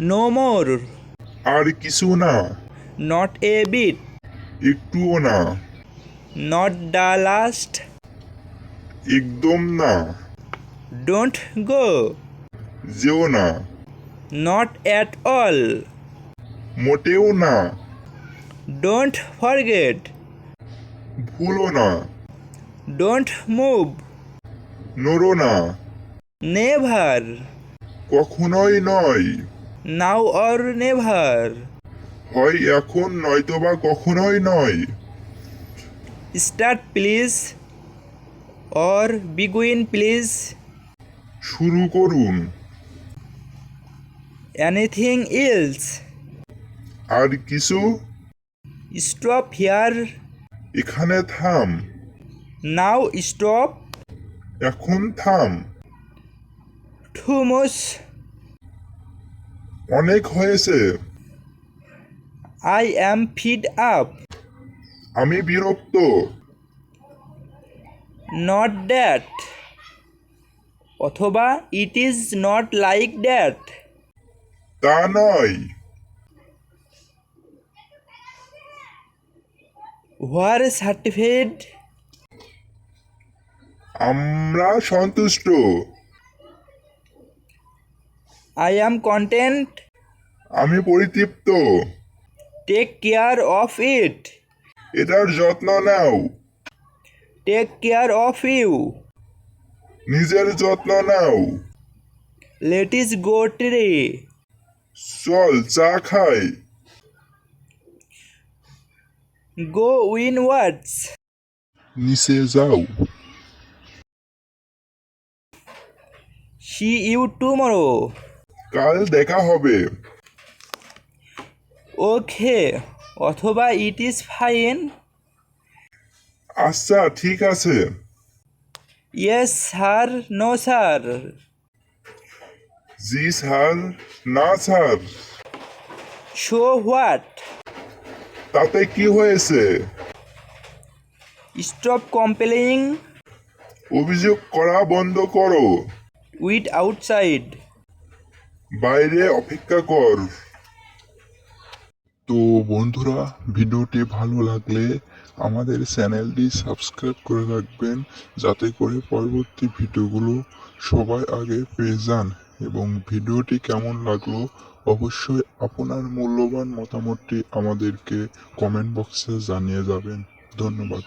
No more আর কিছু না। Not a bit একটুও না। নট দ্য লাস্ট একদম না। ডোন্ট গো যেও না। নট অ্যাট অল মোটেও না। ডোন্ট ফরগেট ভুলো না। ডোন্ট মুভ নড়ো না। নেভার কখনোই নয়। Now or never. হয় এখন নয়তোবা কখনোই নয়। Start please. Or begin please. শুরু করুন। Anything else. আর কিছু? Stop here. এখানে থাম। Now stop. এখন থাম। টু মুস অনেক হয়েছে। আই অ্যাম ফিড আপ আমি বিরক্ত। নট দ্যাট অথবা it is not like that তা নয়। হোয়ার সার্টিফিকেট আমরা সন্তুষ্ট। আই অ্যাম কন্টেন্ট আমি পরিতৃপ্ত। টেক কেয়ার অফ ইট এটার যত্ন নাও। টেক কেয়ার অফ ইউ নিজের যত্ন নাও। লেট ইস গো ট্রে চল চা খাই। গো উইন ওয়ার্ডস নিচে যাও। সি ইউ টুমরো কাল দেখা হবে। ওকে অথবা ইট ইজ ফাইন আচ্ছা ঠিক আছে। ইয়েস স্যার নো স্যার জি স্যার না স্যার। শো হোয়াট তাতে কি হয়েছে? স্টপ কমপ্লেইং অভিযোগ করা বন্ধ করো। উইথ আউটসাইড বাইরে অপেক্ষা কর। তো বন্ধুরা, ভিডিওটি ভালো লাগলে আমাদের চ্যানেলটি সাবস্ক্রাইব করে রাখবেন, যাতে করে পরবর্তী ভিডিওগুলো সবাই আগে পেয়ে যান। এবং ভিডিওটি কেমন লাগল অবশ্যই আপনার মূল্যবান মতামতটি আমাদেরকে কমেন্ট বক্সে জানিয়ে যাবেন। ধন্যবাদ।